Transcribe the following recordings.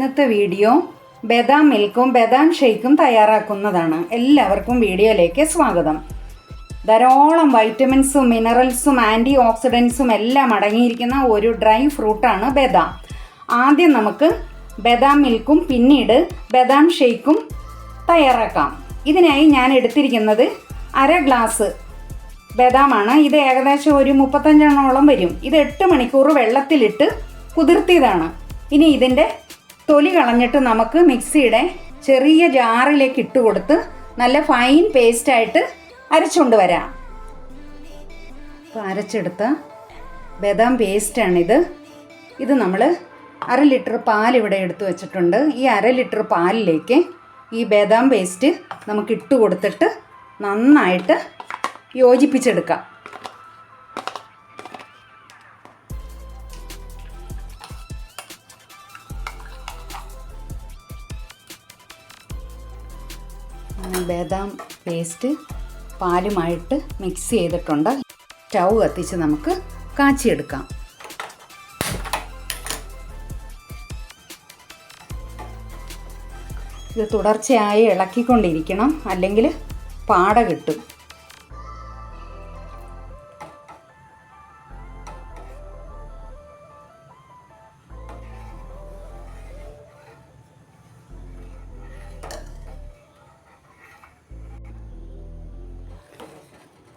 ഇന്നത്തെ വീഡിയോ ബദാം മിൽക്കും ബദാം ഷെയ്ക്കും തയ്യാറാക്കുന്നതാണ്. എല്ലാവർക്കും വീഡിയോയിലേക്ക് സ്വാഗതം. ധാരാളം വൈറ്റമിൻസും മിനറൽസും ആന്റി ഓക്സിഡൻസും എല്ലാം അടങ്ങിയിരിക്കുന്ന ഒരു ഡ്രൈ ഫ്രൂട്ടാണ് ബദാം. ആദ്യം നമുക്ക് ബദാം മിൽക്കും പിന്നീട് ബദാം ഷെയ്ക്കും തയ്യാറാക്കാം. ഇതിനായി ഞാൻ എടുത്തിരിക്കുന്നത് അര ഗ്ലാസ് ബദാമാണ്. ഇത് ഏകദേശം ഒരു മുപ്പത്തഞ്ചെണ്ണോളം വരും. ഇത് എട്ട് മണിക്കൂർ വെള്ളത്തിലിട്ട് കുതിർത്തിയതാണ്. ഇനി ഇതിന്റെ തൊലി കളഞ്ഞിട്ട് നമുക്ക് മിക്സിയുടെ ചെറിയ ജാറിലേക്ക് ഇട്ട് കൊടുത്ത് നല്ല ഫൈൻ പേസ്റ്റായിട്ട് അരച്ചുകൊണ്ട് വരാം. ഇപ്പോൾ അരച്ചെടുത്ത ബദാം പേസ്റ്റാണിത് ഇത് നമ്മൾ അര ലിറ്റർ പാൽ ഇവിടെ എടുത്തു വെച്ചിട്ടുണ്ട്. ഈ അര ലിറ്റർ പാലിലേക്ക് ഈ ബദാം പേസ്റ്റ് നമുക്ക് ഇട്ട് കൊടുത്തിട്ട് നന്നായിട്ട് യോജിപ്പിച്ചെടുക്കാം. ബദാം പേസ്റ്റ് പാലുമായിട്ട് മിക്സ് ചെയ്തിട്ടുണ്ട്. സ്റ്റൗ കത്തിച്ച് നമുക്ക് കാച്ചിയെടുക്കാം. ഇത് തുടർച്ചയായി ഇളക്കിക്കൊണ്ടിരിക്കണം. അല്ലെങ്കിൽ പാട കിട്ടും.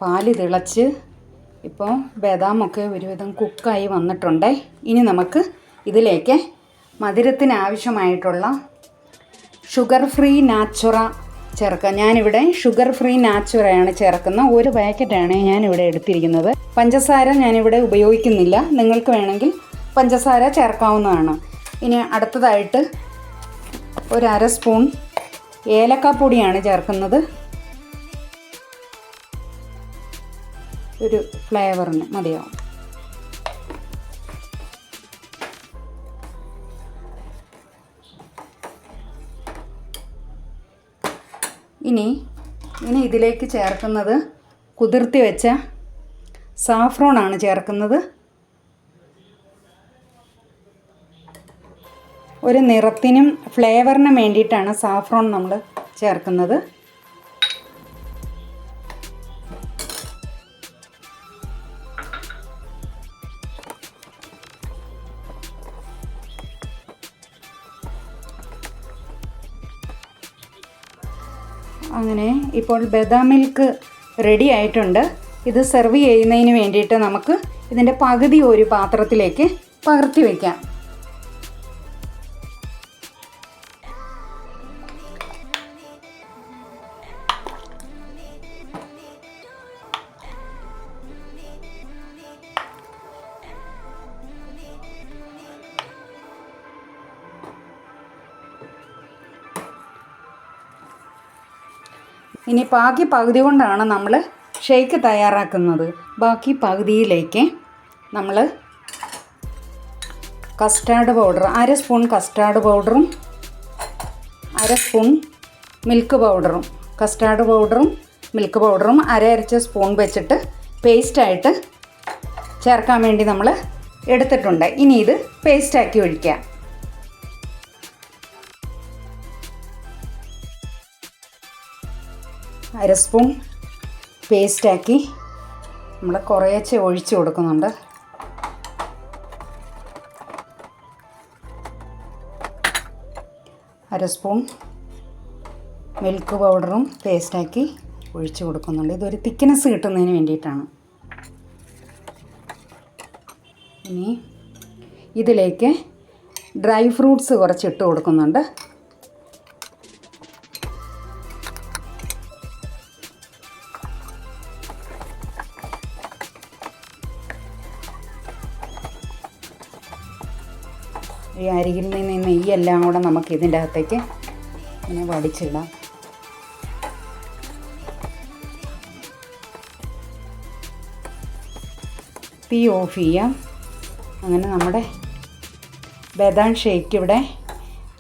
പാൽ തിളച്ച് ഇപ്പോൾ ബദാമൊക്കെ ഒരുവിധം കുക്കായി വന്നിട്ടുണ്ട്. ഇനി നമുക്ക് ഇതിലേക്ക് മധുരത്തിന് ആവശ്യമായിട്ടുള്ള ഷുഗർ ഫ്രീ നാച്ചുറ ചേർക്കാം. ഞാനിവിടെ ഷുഗർ ഫ്രീ നാച്ചുറയാണ് ചേർക്കുന്ന ഒരു പാക്കറ്റാണ് ഞാനിവിടെ എടുത്തിരിക്കുന്നത്. പഞ്ചസാര ഞാനിവിടെ ഉപയോഗിക്കുന്നില്ല. നിങ്ങൾക്ക് വേണമെങ്കിൽ പഞ്ചസാര ചേർക്കാവുന്നതാണ്. ഇനി അടുത്തതായിട്ട് ഒരു അര സ്പൂൺ ഏലക്കാപ്പൊടിയാണ് ചേർക്കുന്നത്. ഒരു ഫ്ലേവറിന് മതിയാവും. ഇനി ഇനി ഇതിലേക്ക് ചേർക്കുന്നത് കുതിർത്തി വെച്ച സാഫ്രോണാണ് ചേർക്കുന്നത്. ഒരു നിറത്തിനും ഫ്ലേവറിനും വേണ്ടിയിട്ടാണ് സാഫ്രോൺ നമ്മൾ ചേർക്കുന്നത്. അങ്ങനെ ഇപ്പോൾ ബദാം മിൽക്ക് റെഡി ആയിട്ടുണ്ട്. ഇത് സെർവ് ചെയ്യുന്നതിന് വേണ്ടിയിട്ട് നമുക്ക് ഇതിന്റെ പകുതി ഒരു പാത്രത്തിലേക്ക് പകർത്തി വയ്ക്കാം ഇനി ബാക്കി പകുതി കൊണ്ടാണ് നമ്മൾ ഷേക്ക് തയ്യാറാക്കുന്നത്. ബാക്കി പകുതിയിലേക്ക് നമ്മൾ കസ്റ്റാർഡ് പൗഡർ അര സ്പൂൺ കസ്റ്റാർഡ് പൗഡറും അര സ്പൂൺ മിൽക്ക് പൗഡറും കസ്റ്റാർഡ് പൗഡറും മിൽക്ക് പൗഡറും അര അരച്ച സ്പൂൺ വെച്ചിട്ട് പേസ്റ്റായിട്ട് ചേർക്കാൻ വേണ്ടി നമ്മൾ എടുത്തിട്ടുണ്ട്. ഇനി ഇത് പേസ്റ്റാക്കി ഒഴിക്കാം. അര സ്പൂൺ പേസ്റ്റാക്കി നമ്മൾ കുറേച്ചെ ഒഴിച്ച് കൊടുക്കുന്നുണ്ട്. അര സ്പൂൺ മിൽക്ക് പൗഡറും പേസ്റ്റാക്കി ഒഴിച്ച് കൊടുക്കുന്നുണ്ട്. ഇതൊരു തിക്നെസ് കിട്ടുന്നതിന് വേണ്ടിയിട്ടാണ്. ഇനി ഇതിലേക്ക് ഡ്രൈ ഫ്രൂട്ട്സ് കുറച്ച് ഇട്ട് കൊടുക്കുന്നുണ്ട്. ഈ അരികിൽ നിന്ന് നെയ്യെല്ലാം കൂടെ നമുക്ക് ഇതിന്റെ അകത്തേക്ക് ഇങ്ങനെ വടിച്ചിടാം. തീ ഓഫ് ചെയ്യാം. അങ്ങനെ നമ്മുടെ ബദാം ഷേക്ക് ഇവിടെ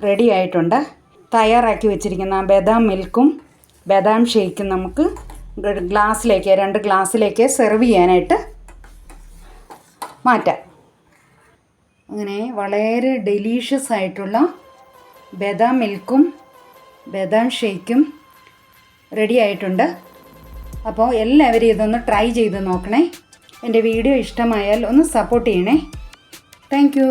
റെഡി ആയിട്ടുണ്ട്. തയ്യാറാക്കി വെച്ചിരിക്കുന്ന ബദാം മിൽക്കും ബദാം ഷേക്കും നമുക്ക് ഗ്ലാസ്സിലേക്ക് രണ്ട് ഗ്ലാസ്സിലേക്ക് സെർവ് ചെയ്യാനായിട്ട് മാറ്റാം. അങ്ങനെ വളരെ ഡെലീഷ്യസ് ആയിട്ടുള്ള ബദാം മിൽക്കും ബദാം ഷേക്കും റെഡി ആയിട്ടുണ്ട്. അപ്പോൾ എല്ലാവരും ഇതൊന്ന് ട്രൈ ചെയ്ത് നോക്കണേ. എന്റെ വീഡിയോ ഇഷ്ടമായാൽ ഒന്ന് സപ്പോർട്ട് ചെയ്യണേ. താങ്ക്